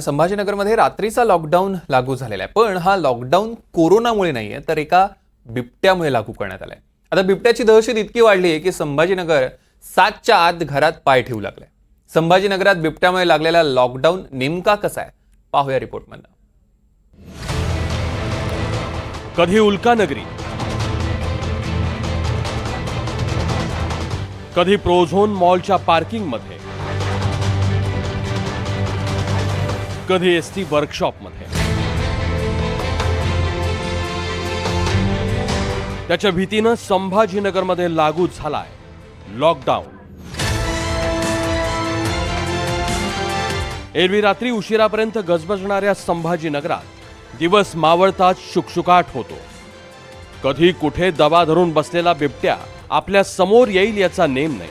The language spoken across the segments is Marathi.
संभाजीनगरमध्ये रात्रीचा लॉकडाऊन लागू झालेला आहे. पण हा लॉकडाऊन कोरोनामुळे नाहीये तर एका बिबट्यामुळे लागू करण्यात आलाय. आता बिबट्याची दहशत इतकी वाढली आहे की संभाजीनगर सातच्या आत घरात पाय ठेवू लागलाय. संभाजीनगरात बिबट्यामुळे लागलेला लॉकडाऊन नेमका कसा आहे? पाहूया रिपोर्टमधनं. कधी उल्कानगरी कधी प्रोझोन मॉलच्या पार्किंगमध्ये. कधी एस टी वर्कशॉपमध्ये त्याच्या भीतीनं संभाजीनगरमध्ये लागू झालाय लॉकडाऊन एरवी रात्री उशिरापर्यंत गजबजणाऱ्या संभाजीनगरात दिवस मावळताच शुकशुकाट होतो. कधी कुठे दबा धरून बसलेला बिबट्या आपल्यासमोर येईल याचा नेम नाही.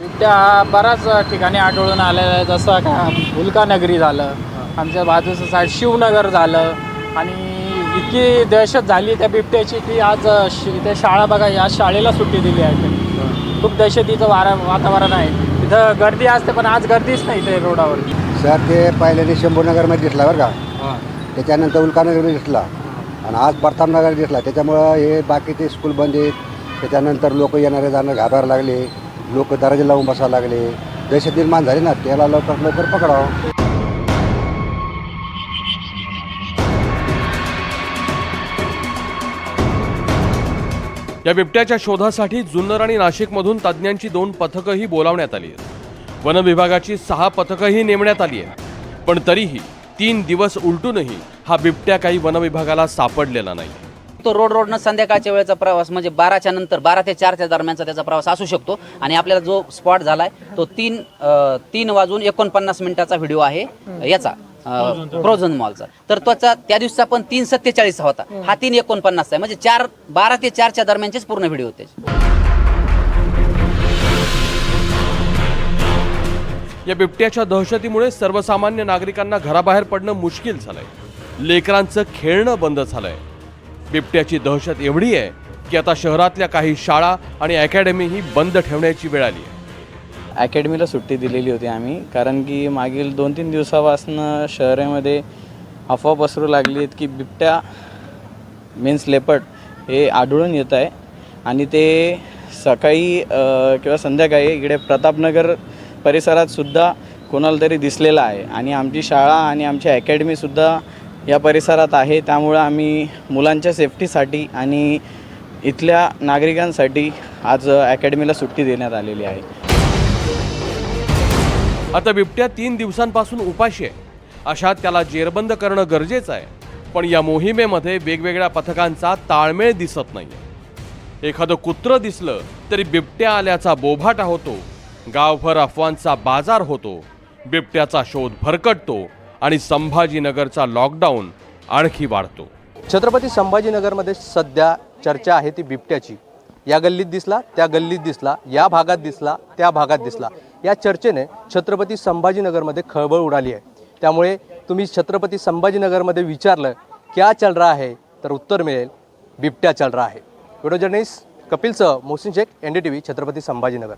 बिबट्या हा बऱ्याच ठिकाणी आढळून आलेला आहे. जसं का उल्कानगरी झालं आमच्या बाजूचं साईड शिवनगर झालं. आणि इतकी दहशत झाली त्या बिबट्याची की आज श- इथे शाळा बघा या शाळेला सुट्टी दिली आहे. खूप दहशतीचं वारा वातावरण आहे. तिथं गर्दी असते पण आज गर्दीच नाही इथे रोडावर सर ते पहिल्यांदा शंभूनगरमध्ये दिसला बरं का? त्याच्यानंतर उल्कानगरमध्ये दिसला. आणि आज प्रतापनगर दिसला. त्याच्यामुळं हे बाकीचे स्कूल बंद आहेत. त्याच्यानंतर लोक येणारे जाणं घाबरायला लागले. लोक दराजे लावून बसायला लागले. दहशत निर्माण झाली ना त्याला लवकर लवकर पकडावं. या बिबट्याच्या शोधासाठी जुन्नर आणि नाशिकमधून तज्ज्ञांची दोन पथकंही बोलावण्यात आली आहेत. वन विभागाची सहा पथकंही नेमण्यात आली आहेत. पण तरीही तीन दिवस उलटूनही हा बिबट्या काही वन विभागाला सापडलेला नाही. तो रोड रोडनं संध्याकाळच्या वेळेचा प्रवास म्हणजे बाराच्या नंतर बारा ते चारच्या दरम्यानचा त्याचा प्रवास असू शकतो. आणि आपल्याला जो स्पॉट झालाय तो तीन तीन वाजून एकोणपन्नास मिनिटाचा व्हिडिओ आहे याचा. प्रोझन मॉलचा तर त्याचा त्या दिवसाचा पण तीन सत्तेचाळीस होता. हा. तीन एकोणपन्नास आहे. म्हणजे चार बारा ते चारच्या दरम्यानचेच पूर्ण व्हिडिओ होते. या बिबट्याच्या दहशतीमुळे सर्वसामान्य नागरिकांना घराबाहेर पडणं मुश्किल झालंय. लेकरांचं खेळणं बंद झालंय. बिबट्याची दहशत एवढी आहे की आता शहरातल्या काही शाळा आणि अकॅडमीही बंद ठेवण्याची वेळ आली आहे. अकॅडमीला सुट्टी दिलेली होती आम्ही. कारण की मागील दोन तीन दिवसापासनं शहरामध्ये अफवा पसरू लागली आहेत की बिबट्या मीन्स लेपट हे आढळून येत आहे. आणि ते सकाळी किंवा संध्याकाळी इकडे प्रतापनगर परिसरात सुद्धा कोणाला तरी दिसलेला आहे. आणि आमची शाळा आणि आमची अकॅडमीसुद्धा या परिसरात आहे. त्यामुळं आम्ही मुलांच्या सेफ्टीसाठी आणि इथल्या नागरिकांसाठी आज अकॅडमीला सुट्टी देण्यात आलेली आहे. आता बिबट्या तीन दिवसांपासून उपाशी आहे. अशात त्याला जेरबंद करणं गरजेचं आहे. पण या मोहिमेमध्ये वेगवेगळ्या पथकांचा ताळमेळ दिसत नाही एखादं कुत्रं दिसलं तरी बिबट्या आल्याचा बोभाटा होतो. गावभर अफवांचा बाजार होतो. बिबट्याचा शोध भरकटतो आणि संभाजीनगरचा लॉकडाऊन आणखी वाढतो. छत्रपती संभाजीनगरमध्ये सध्या चर्चा आहे ती बिबट्याची. या गल्लीत दिसला त्या गल्लीत दिसला या भागात दिसला त्या भागात दिसला. या चर्चेने छत्रपती संभाजीनगरमध्ये खळबळ उडाली आहे. त्यामुळे तुम्ही छत्रपती संभाजीनगरमध्ये विचारलं क्या चल रहा है? तर उत्तर मिळेल बिबट्या चल रहा है. व्हिडिओ जर्नलिस्ट कपिल सह Mohsin Shaikh N D T V Chhatrapati Sambhajinagar.